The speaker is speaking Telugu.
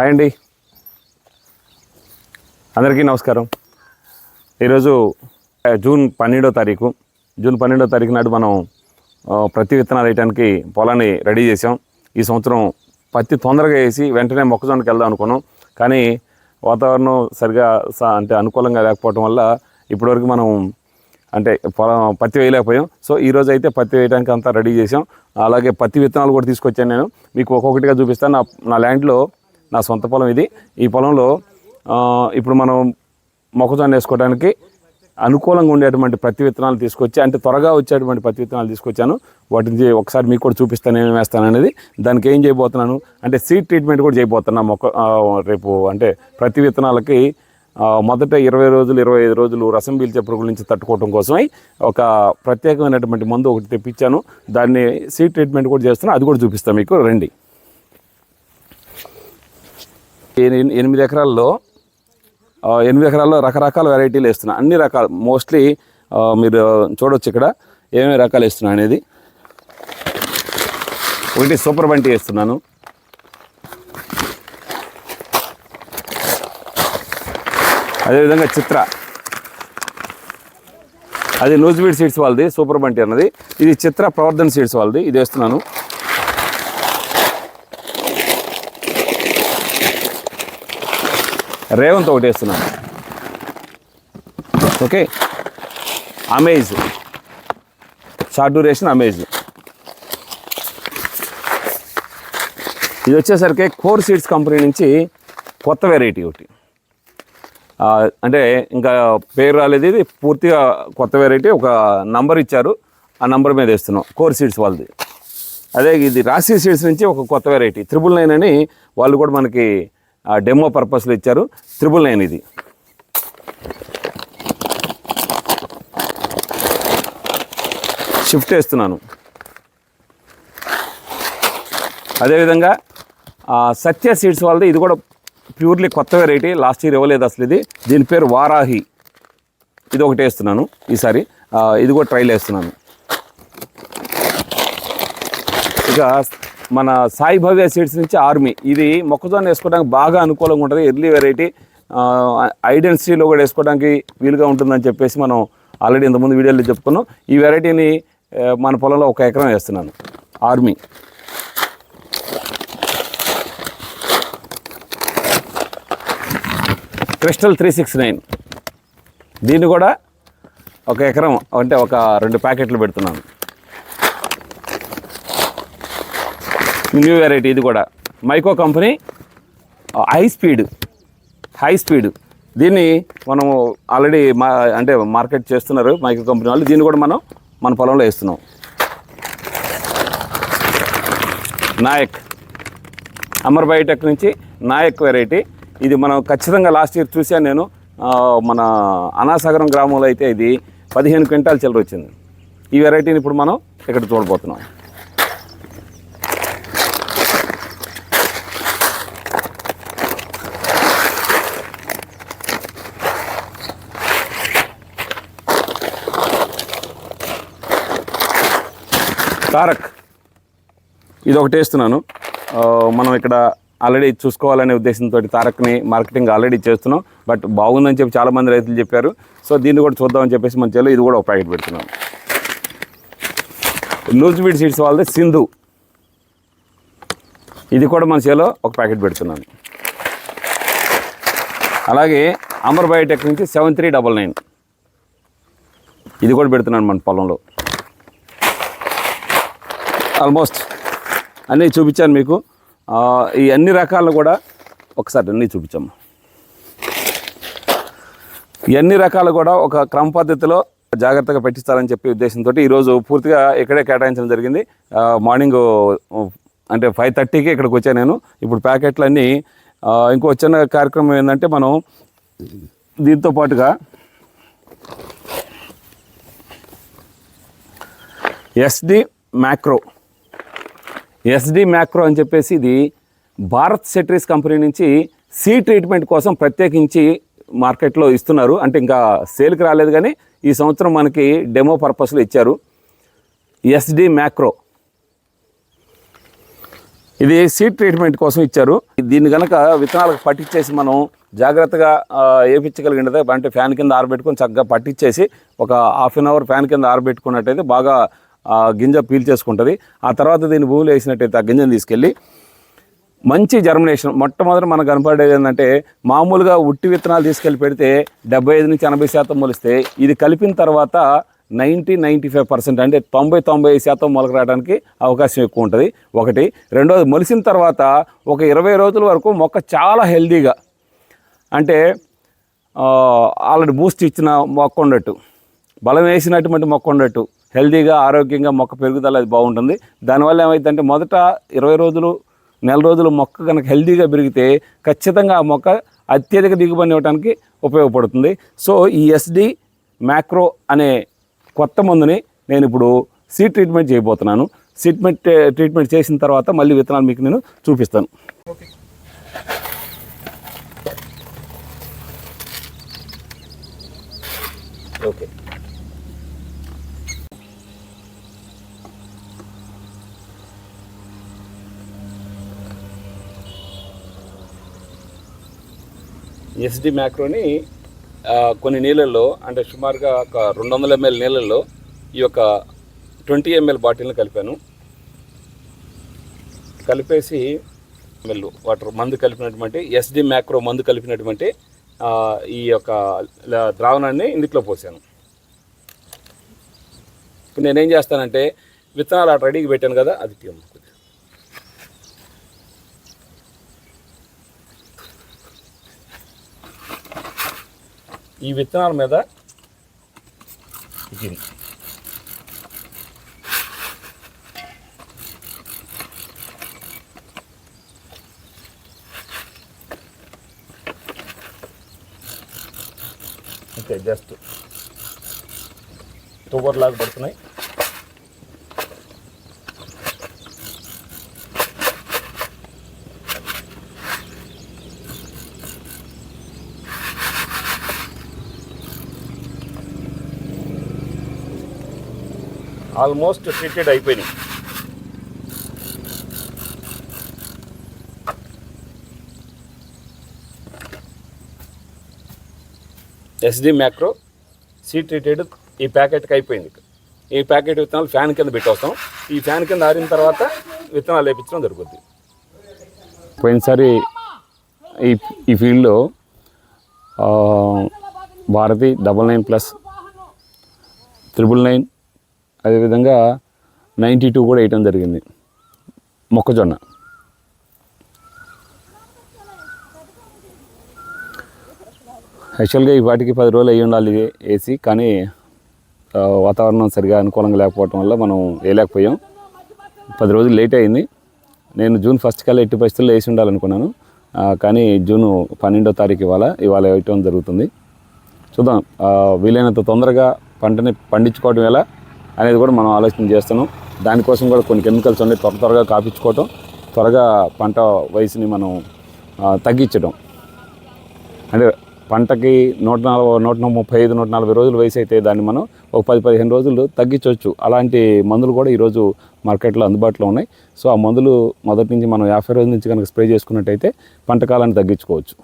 హాయ్ అండి. అందరికీ నమస్కారం. ఈరోజు జూన్ పన్నెండో తారీఖు. జూన్ పన్నెండో తారీఖు నాడు మనం ప్రతి విత్తనాలు వేయడానికి పొలాన్ని రెడీ చేసాం ఈ సంవత్సరం పత్తి తొందరగా వేసి వెంటనే మొక్కజొన్నకి వెళ్దాం అనుకున్నాం. కానీ వాతావరణం సరిగా స- అంటే అనుకూలంగా లేకపోవడం వల్ల ఇప్పటివరకు మనం అంటే పొలం పత్తి వేయలేకపోయాం. సో ఈరోజు అయితే పత్తి వేయడానికి అంతా రెడీ చేసాం అలాగే పత్తి విత్తనాలు కూడా తీసుకొచ్చాను నేను. మీకు ఒక్కొక్కటిగా చూపిస్తాను. నా నా ల్యాండ్లో నా సొంత పొలం ఇది. ఈ పొలంలో ఇప్పుడు మనం మొక్కజొన్న వేసుకోవడానికి అనుకూలంగా ఉండేటువంటి పత్తి విత్తనాలు తీసుకొచ్చి అంటే త్వరగా వచ్చేటువంటి పత్తి విత్తనాలు తీసుకొచ్చాను. వాటిని ఒకసారి మీకు కూడా చూపిస్తాను ఏమేమి వేస్తాను అనేది. దానికి ఏం చేయబోతున్నాను అంటే సీడ్ ట్రీట్మెంట్ కూడా చేయబోతున్నా మొక్క రేపు అంటే ప్రతి విత్తనాలకి మొదట ఇరవై రోజులు ఇరవై ఐదు రోజులు రసం పీల్చే పురుగుల నుంచి తట్టుకోవడం కోసమై ఒక ప్రత్యేకమైనటువంటి మందు ఒకటి తెప్పించాను. దాన్ని సీడ్ ట్రీట్మెంట్ కూడా చేస్తున్నాను అది కూడా చూపిస్తాను మీకు. రండి. ఎనిమిది ఎకరాల్లో ఎనిమిది ఎకరాల్లో రకరకాల వెరైటీలు వేస్తున్నా. అన్ని రకాలు మోస్ట్లీ మీరు చూడొచ్చు ఇక్కడ ఏమేమి రకాలు వేస్తున్నా అనేది. ఒకటి సూపర్ బంటి వేస్తున్నాను. అదేవిధంగా చిత్ర. అది నూజివీడ్ సీడ్స్ వాళ్ళది సూపర్ బంటి అన్నది. ఇది చిత్ర ప్రవర్ధన్ సీడ్స్ వాళ్ళది ఇది వేస్తున్నాను. రేవంత్ ఒకటి వేస్తున్నాను. Okay? Amaze. Short duration Amaze. ఇది వచ్చేసరికి కోర్ సీడ్స్ కంపెనీ నుంచి కొత్త వెరైటీ ఒకటి. అంటే ఇంకా పేరు రాలేదు ఇది. పూర్తిగా కొత్త వెరైటీ. ఒక నంబర్ ఇచ్చారు. ఆ నంబర్ మీద వేస్తున్నాం. కోర్ సీడ్స్ వాళ్ళది. అదే ఇది రాశి సీడ్స్ నుంచి ఒక కొత్త వెరైటీ. త్రిబుల్ నైన్ అని వాళ్ళు కూడా మనకి డెమో పర్పస్లో ఇచ్చారు. త్రిబుల్ నైన్ ఇది. షిఫ్ట్ వేస్తున్నాను. అదేవిధంగా సత్య సీడ్స్ వాళ్ళది ఇది కూడా ప్యూర్లీ కొత్త వెరైటీ లాస్ట్ ఇయర్ ఇవ్వలేదు అసలు ఇది. దీని పేరు వారాహి. ఇది ఒకటి వేస్తున్నాను ఈసారి. ఇది కూడా ట్రైల్ వేస్తున్నాను. ఇక మన సాయి భవ్య సీడ్స్ నుంచి ఆర్మీ ఇది మొక్కజొన్న వేసుకోవడానికి బాగా అనుకూలంగా ఉంటుంది. ఎర్లీ వెరైటీ ఐడెన్సిటీలో కూడా వేసుకోవడానికి వీలుగా ఉంటుందని చెప్పేసి మనం ఆల్రెడీ ఇంతకుముందు వీడియోలో చెప్పుకున్నాం. ఈ వెరైటీని మన పొలంలో ఒక ఎకరం వేస్తున్నాను. Army crystal three six nine దీన్ని కూడా ఒక ఎకరం అంటే ఒక రెండు ప్యాకెట్లు పెడుతున్నాను. న్యూ వెరైటీ ఇది కూడా. Mico company high speed high speed దీన్ని మనము ఆల్రెడీ మా అంటే మార్కెట్ చేస్తున్నారు మైకో కంపెనీ వాళ్ళు. దీన్ని కూడా మనం మన పొలంలో వేస్తున్నాం. నాయక్ అమర్ బయోటెక్ నుంచి నాయక్ వెరైటీ ఇది మనం ఖచ్చితంగా లాస్ట్ ఇయర్ చూశాను నేను. మన అనాసాగరం గ్రామంలో అయితే ఇది పదిహేను క్వింటాల్ చిల్లర వచ్చింది. ఈ వెరైటీని ఇప్పుడు మనం ఇక్కడ చూడబోతున్నాం. తారక్. ఇది ఒకటి వేస్తున్నాను మనం ఇక్కడ ఆల్రెడీ చూసుకోవాలనే ఉద్దేశంతో తారక్ని మార్కెటింగ్ ఆల్రెడీ చేస్తున్నాం. బట్ బాగుందని చెప్పి చాలామంది రైతులు చెప్పారు. సో దీన్ని కూడా చూద్దామని చెప్పేసి మన చేలో ఇది కూడా ఒక ప్యాకెట్ పెడుతున్నాం. లూజ్ బీడ్ సీడ్స్ వాళ్ళది సింధు. ఇది కూడా మన చేలో ఒక ప్యాకెట్ పెడుతున్నాను. అలాగే అమర్ బయోటెక్ నుంచి సెవెన్ త్రీ డబల్ నైన్. ఇది కూడా పెడుతున్నాను మన పొలంలో. ఆల్మోస్ట్ అన్నీ చూపించాను మీకు. ఈ అన్ని రకాలు కూడా ఒకసారి అన్నీ చూపించాము ఈ అన్ని రకాలు కూడా ఒక క్రమ పద్ధతిలో జాగ్రత్తగా పెట్టిస్తారని చెప్పి ఉద్దేశంతో ఈరోజు పూర్తిగా ఇక్కడే కేటాయించడం జరిగింది. మార్నింగ్ అంటే ఫైవ్ థర్టీకి ఇక్కడికి వచ్చాను నేను. ఇప్పుడు ప్యాకెట్లన్నీ ఇంకో చిన్న కార్యక్రమం ఏంటంటే మనం దీంతో పాటుగా ఎస్డి మ్యాక్రో ఎస్డి మ్యాక్రో అని చెప్పేసి ఇది భారత్ సెట్రీస్ కంపెనీ నుంచి సీ ట్రీట్మెంట్ కోసం ప్రత్యేకించి మార్కెట్లో ఇస్తున్నారు. అంటే ఇంకా సేల్కి రాలేదు కానీ ఈ సంవత్సరం మనకి డెమో పర్పస్లో ఇచ్చారు. SD macro. ఇది సీడ్ ట్రీట్మెంట్ కోసం ఇచ్చారు. దీన్ని కనుక విత్తనాలకు పట్టించేసి మనం జాగ్రత్తగా వేయించగలిగినదే అంటే ఫ్యాన్ కింద ఆరబెట్టుకొని చక్కగా పట్టించేసి ఒక హాఫ్ అన్ అవర్ ఫ్యాన్ కింద ఆరబెట్టుకున్నట్టయితే బాగా ఆ, గింజ పీల్చేసుకుంటుంది ఆ తర్వాత దీన్ని భూమిలో వేసినట్టయితే ఆ గింజను తీసుకెళ్ళి మంచి జర్మినేషన్ మొట్టమొదటి మనకు కనపడేది ఏంటంటే మామూలుగా ఉట్టి విత్తనాలు తీసుకెళ్ళి పెడితే డెబ్బై ఐదు నుంచి ఎనభై శాతం మొలిస్తే ఇది కలిపిన తర్వాత నైంటీ నైంటీ ఫైవ్ పర్సెంట్ అంటే తొంభై తొంభై శాతం మొలక రావడానికి అవకాశం ఎక్కువ ఉంటుంది. ఒకటి. రెండోది మొలిసిన తర్వాత ఒక ఇరవై రోజుల వరకు మొక్క చాలా హెల్దీగా అంటే ఆల్రెడీ బూస్ట్ ఇచ్చిన మొక్క ఉండట్టు. బలం వేసినటువంటి మొక్క ఉండట్టు. హెల్దీగా ఆరోగ్యంగా మొక్క పెరుగుదల అది బాగుంటుంది. దానివల్ల ఏమైందంటే మొదట ఇరవై రోజులు నెల రోజులు మొక్క కనుక హెల్దీగా పెరిగితే ఖచ్చితంగా ఆ మొక్క అత్యధిక దిగుబడి ఇవ్వడానికి ఉపయోగపడుతుంది. సో ఈ ఎస్డి మ్యాక్రో అనే కొత్త మందుని నేను ఇప్పుడు సీడ్ ట్రీట్మెంట్ చేయబోతున్నాను. సీట్మెంట్ ట్రీట్మెంట్ eh, చేసిన తర్వాత మళ్ళీ విత్తనాలు మీకు నేను చూపిస్తాను. ఓకే ఎస్డి మ్యాక్రోని కొన్ని నీళ్ళల్లో అంటే సుమారుగా ఒక రెండు వందల ఎంఎల్ నీళ్ళల్లో ఈ యొక్క ట్వంటీ ఎంఎల్ బాటిల్ని కలిపాను. కలిపేసి ఎంఎల్ వాటర్ మందు కలిపినటువంటి ఎస్డి మ్యాక్రో మందు కలిపినటువంటి ఈ యొక్క ద్రావణాన్ని ఇందులో పోసాను. ఇప్పుడు నేనేం చేస్తానంటే విత్తనాలు అటు రెడీకి పెట్టాను కదా అది ఈ విత్తనాల మీద ఇది. అంతే జస్ట్ తువ్వర్ లాగా పడుతున్నాయి. ఆల్మోస్ట్ ట్రీటెడ్ అయిపోయినాయి. ఎస్డి మ్యాక్రో సీ ట్రీటెడ్ ఈ ప్యాకెట్కి అయిపోయింది ఈ ప్యాకెట్ విత్తనాలు ఫ్యాన్ కింద పెట్టేస్తాం. ఈ ఫ్యాన్ కింద ఆరిన తర్వాత విత్తనాలు వేపించడం జరుగుద్ది. పోయినసారి ఈ ఈ ఫీల్డ్లో Bharati double nine plus triple nine అదేవిధంగా నైంటీ టూ కూడా వేయటం జరిగింది. మొక్కజొన్న. యాక్చువల్గా ఈ వాటికి పది రోజులు అయ్యి ఉండాలి ఏసీ వేసి కానీ వాతావరణం సరిగా అనుకూలంగా లేకపోవడం వల్ల మనం వేయలేకపోయాం. పది రోజులు లేట్ అయింది. నేను జూన్ ఫస్ట్ కల్లా ఎట్టి పరిస్థితుల్లో వేసి ఉండాలనుకున్నాను. కానీ జూన్ పన్నెండో తారీఖు ఇవాళ ఇవాళ వేయటం జరుగుతుంది. చూద్దాం వీలైనంత తొందరగా పంటని పండించుకోవడం ఎలా? అనేది కూడా మనం ఆలోచన చేస్తున్నాం. దానికోసం కూడా కొన్ని కెమికల్స్ ఉన్నాయి త్వర త్వరగా కాపించుకోవటం త్వరగా పంట వయసుని మనం తగ్గించడం అంటే పంటకి నూట నలభై నూట ముప్పై ఐదు నూట నలభై రోజులు వయసు అయితే దాన్ని మనం ఒక పది పదిహేను రోజులు తగ్గించవచ్చు. అలాంటి మందులు కూడా ఈరోజు మార్కెట్లో అందుబాటులో ఉన్నాయి. సో ఆ మందులు మొదటి నుంచి మనం యాభై రోజుల నుంచి కనుక స్ప్రే చేసుకున్నట్టయితే పంట కాలాన్ని తగ్గించుకోవచ్చు.